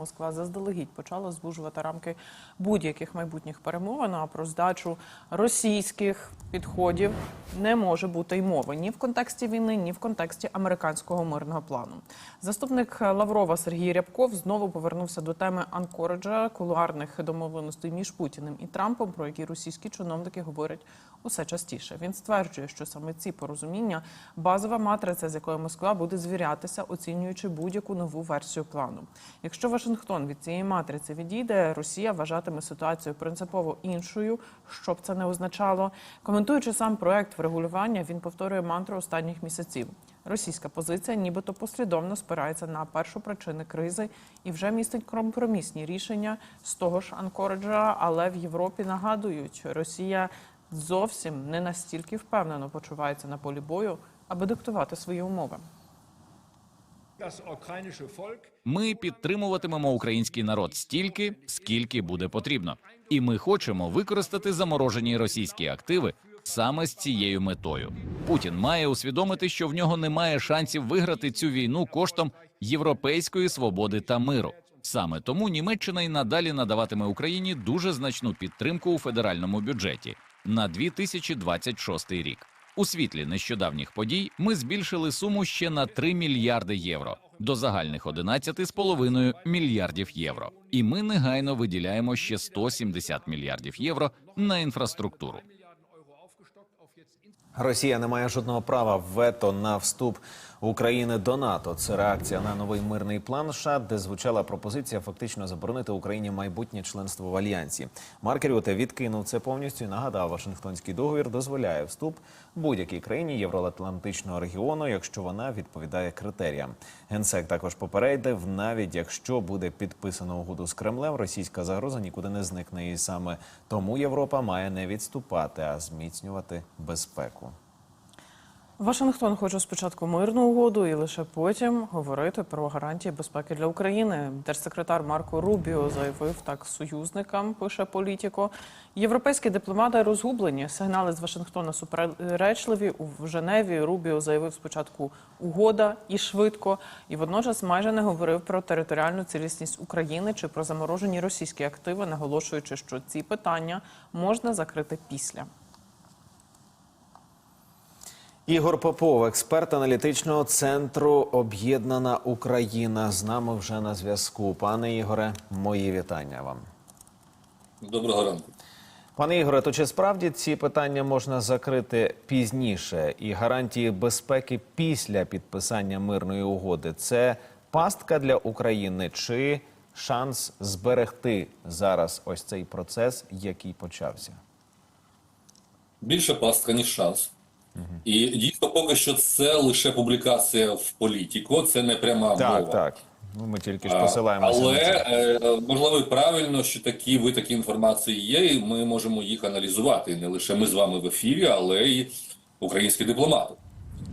Москва заздалегідь почала звужувати рамки будь-яких майбутніх перемовин. А про здачу російських підходів не може бути й мови ні в контексті війни, ні в контексті американського мирного плану. Заступник Лаврова Сергій Рябков знову повернувся до теми Анкориджа, кулуарних домовленостей між Путіним і Трампом, про які російські чиновники говорять усе частіше. Він стверджує, що саме ці порозуміння базова матриця, з якою Москва буде звірятися, оцінюючи будь-яку нову версію плану. Якщо Вашингтон від цієї матриці відійде, Росія вважатиме ситуацію принципово іншою, що б це не означало. Коментуючи сам проект врегулювання, він повторює мантру останніх місяців. Російська позиція, нібито послідовно спирається на першопричини кризи і вже містить компромісні рішення з того ж Анкориджа, але в Європі нагадують, Росія зовсім не настільки впевнено почувається на полі бою, аби диктувати свої умови. Ми підтримуватимемо український народ стільки, скільки буде потрібно, і ми хочемо використати заморожені російські активи саме з цією метою. Путін має усвідомити, що в нього немає шансів виграти цю війну коштом європейської свободи та миру. Саме тому Німеччина й надалі надаватиме Україні дуже значну підтримку у федеральному бюджеті на 2026 рік. У світлі нещодавніх подій ми збільшили суму ще на 3 мільярди євро до загальних 11,5 мільярдів євро. І ми негайно виділяємо ще 170 мільярдів євро на інфраструктуру. Росія не має жодного права вето на вступ України до НАТО. Це реакція на новий мирний план США, де звучала пропозиція фактично заборонити Україні майбутнє членство в альянсі. Марк Рюте відкинув це повністю і нагадав, Вашингтонський договір дозволяє вступ будь-якій країні Євроатлантичного регіону, якщо вона відповідає критеріям. Генсек також попередив, навіть якщо буде підписано угоду з Кремлем, російська загроза нікуди не зникне, і саме тому Європа має не відступати, а зміцнювати безпеку. Вашингтон хоче спочатку мирну угоду і лише потім говорити про гарантії безпеки для України. Держсекретар Марко Рубіо заявив так союзникам. Пише політіко. Європейські дипломати розгублені. Сигнали з Вашингтона суперечливі. У Женеві Рубіо заявив спочатку угода і швидко, і водночас майже не говорив про територіальну цілісність України чи про заморожені російські активи, наголошуючи, що ці питання можна закрити після. Ігор Попов, експерт аналітичного центру Об'єднана Україна, з нами вже на зв'язку. Пане Ігоре, мої вітання вам. Доброго ранку. Пане Ігоре, то чи справді ці питання можна закрити пізніше? І гарантії безпеки після підписання мирної угоди це пастка для України чи шанс зберегти зараз ось цей процес, який почався? Більше пастка, ніж шанс. І дійсно, поки що це лише публікація в політико, це не пряма мова. Так, так. Ну, ми тільки ж посилаємося. Але на це. е, можливо і правильно, що такі ви такі інформації є, і ми можемо їх аналізувати. Не лише ми з вами в ефірі, але й українські дипломати.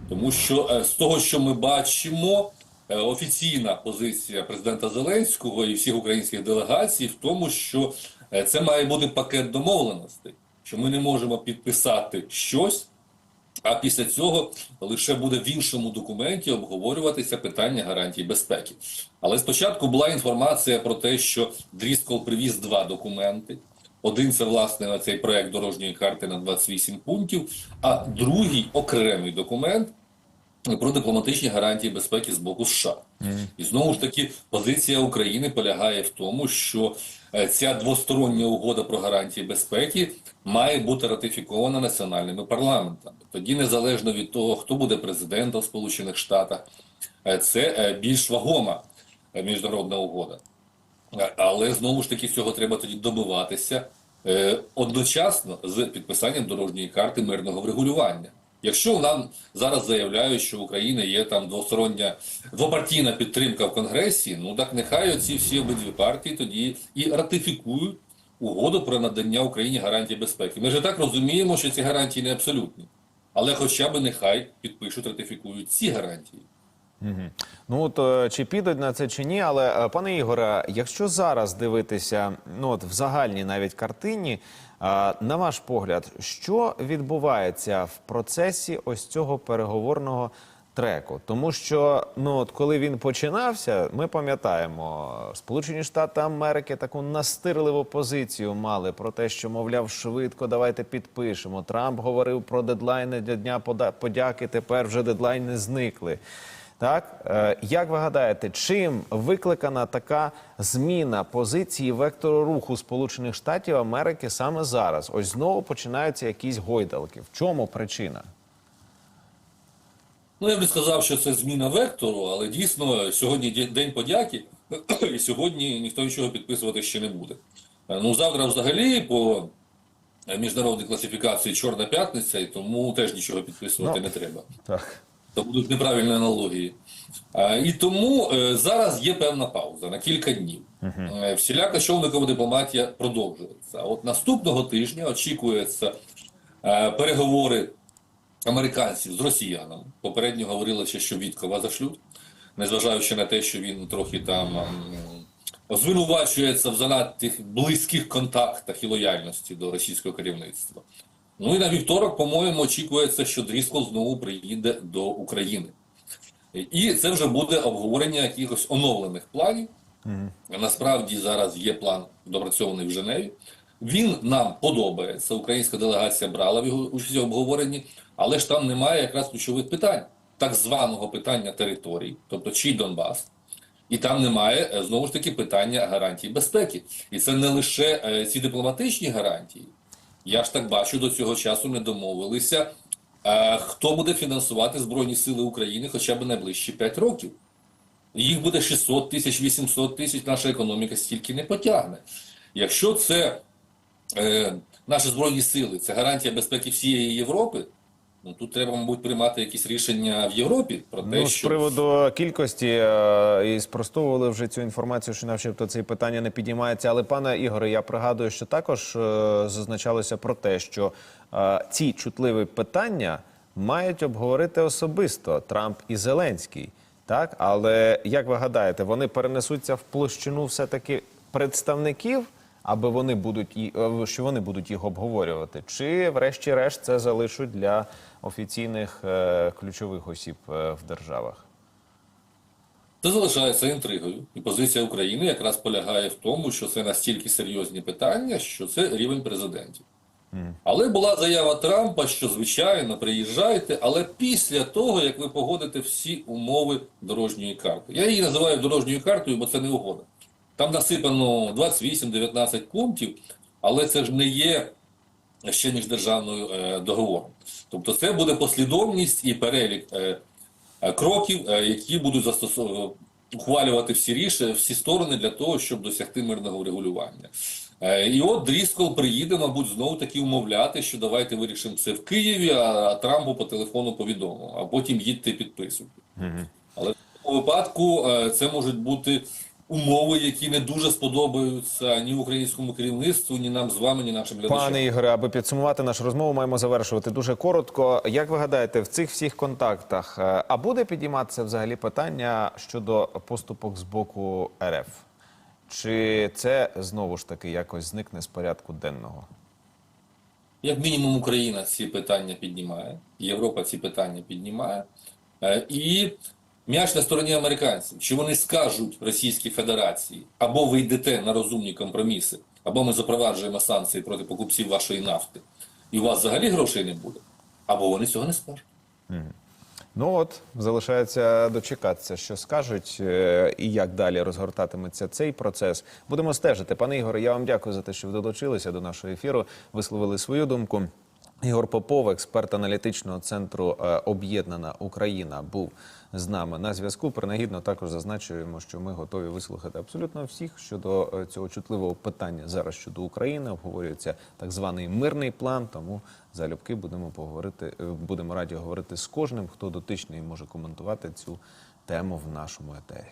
Тому що е, з того, що ми бачимо, е, офіційна позиція президента Зеленського і всіх українських делегацій в тому, що це має бути пакет домовленостей, що ми не можемо підписати щось. А після цього лише буде в іншому документі обговорюватися питання гарантій безпеки. Але спочатку була інформація про те, що Дріскол привіз два документи. Один це власне цей проект дорожньої карти на 28 пунктів, а другий окремий документ про дипломатичні гарантії безпеки з боку США. І знову ж таки позиція України полягає в тому, що ця двостороння угода про гарантії безпеки має бути ратифікована національними парламентами. Тоді, незалежно від того, хто буде президентом Сполучених Штатах, е, це е, більш вагома е, міжнародна угода. Е, Але знову ж таки цього треба тоді добиватися е, одночасно з підписанням дорожньої карти мирного врегулювання. Якщо нам зараз заявляють, що в Україні є там двостороння двопартійна підтримка в Конгресі, ну так нехай оці всі обидві партії тоді і ратифікують угоду про надання Україні гарантій безпеки. Ми ж так розуміємо, що ці гарантії не абсолютні, але хоча б нехай підпишуть, ратифікують ці гарантії. Мгм. Ну от е, чи підуть на це чи ні, але е, пане Ігоре, якщо зараз дивитися, ну от в загальній навіть картині, е, на ваш погляд, що відбувається в процесі ось цього переговорного треку. Тому що ну, от коли він починався, ми пам'ятаємо, Сполучені Штати Америки таку настирливу позицію мали про те, що, мовляв, швидко давайте підпишемо. Трамп говорив про дедлайни для Дня подяки, тепер вже дедлайни зникли. Так, Е, як ви гадаєте, чим викликана така зміна позиції вектору руху Сполучених Штатів Америки саме зараз? Ось знову починаються якісь гойдалки. В чому причина? Ну, я б не сказав, що це зміна вектору, але дійсно сьогодні День подяки, і сьогодні ніхто нічого підписувати ще не буде. Е, Ну, завтра взагалі по міжнародній класифікації Чорна п'ятниця, і тому теж нічого підписувати Ну. не треба. Так. То будуть неправильні аналогії. І тому е, зараз є певна пауза на кілька днів. Е, Всіляка човникова дипломатія продовжується. От наступного тижня очікується е, переговори американців з росіянами. Попередньо говорилося, що Віткова зашлють, незважаючи на те, що він трохи там звинувачується в занадто близьких контактах і лояльності до російського керівництва. Ну і на вівторок, по-моєму, очікується, що Дріскол знову приїде до України. І це вже буде обговорення якихось оновлених планів. Насправді зараз є план допрацьований в Женеві. Він нам подобається. Українська делегація брала в його участі в обговоренні, але ж там немає якраз ключових питань, так званого питання територій, тобто чий Донбас. І там немає е, знову ж таки питання гарантій безпеки. І це не лише е, ці дипломатичні гарантії. Я ж так бачу, до цього часу не домовилися, е, хто буде фінансувати Збройні Сили України хоча б найближчі 5 років. Їх буде 600 тисяч, 800 тисяч, наша економіка стільки не потягне. Якщо це е, наші збройні сили, це гарантія безпеки всієї Європи, ну тут треба, мабуть, приймати якісь рішення в Європі про те, Ну, з приводу кількості е, і спростовували вже цю інформацію, що начебто це питання не піднімається. Але пане Ігоре, я пригадую, що також е, зазначалося про те, що е, ці чутливі питання мають обговорити особисто Трамп і Зеленський. Так, але як ви гадаєте, вони перенесуться в площину все-таки представників, аби вони будуть і е, що вони будуть їх обговорювати, чи врешті-решт це залишать для офіційних е, ключових осіб е, в державах? Це залишається інтригою, і позиція України якраз полягає в тому, що це настільки серйозні питання, що це рівень президентів. Але була заява Трампа, що звичайно приїжджайте, але після того, як ви погодите всі умови дорожньої карти. Я її називаю дорожньою картою, бо це не угода. Там насипано 28-19 пунктів, але це ж не є ще міждержавною е, договором. Тобто це буде послідовність і перелік е, е, кроків, е, які будуть застосовувати ухвалювати всі рішення, всі сторони для того, щоб досягти мирного врегулювання. Е, І от Дріскол приїде, мабуть, знову таки умовляти, що давайте вирішимо це в Києві, а Трампу по телефону повідомимо, а потім їдьте підписуйте. Але в цьому випадку е, це можуть бути умови, які не дуже сподобаються ні українському керівництву, ні нам з вами, ні нашим глядачам. Пане Ігоре, аби підсумувати нашу розмову, маємо завершувати дуже коротко. Як ви гадаєте, в цих всіх контактах е, а буде підійматися взагалі питання щодо поступок з боку РФ? Чи це знову ж таки якось зникне з порядку денного? Як мінімум, Україна ці питання піднімає, Європа ці питання піднімає. Е, І м'яч на стороні американців. Чи вони скажуть Російській Федерації, або ви йдете на розумні компроміси, або ми запроваджуємо санкції проти покупців вашої нафти, і у вас взагалі грошей не буде, або вони цього не скажуть. Ну от залишається дочекатися, що скажуть, е, і як далі розгортатиметься цей процес. Будемо стежити. Пане Ігоре, я вам дякую за те, що ви долучилися до нашого ефіру, висловили свою думку. Ігор Попов, експерт аналітичного центру е, Об'єднана Україна, був з нами на зв'язку. Принагідно також зазначуємо, що ми готові вислухати абсолютно всіх щодо е, цього чутливого питання зараз щодо України. Обговорюється так званий мирний план. Тому залюбки будемо поговорити. е, Будемо раді говорити з кожним, хто дотичний може коментувати цю тему в нашому етері.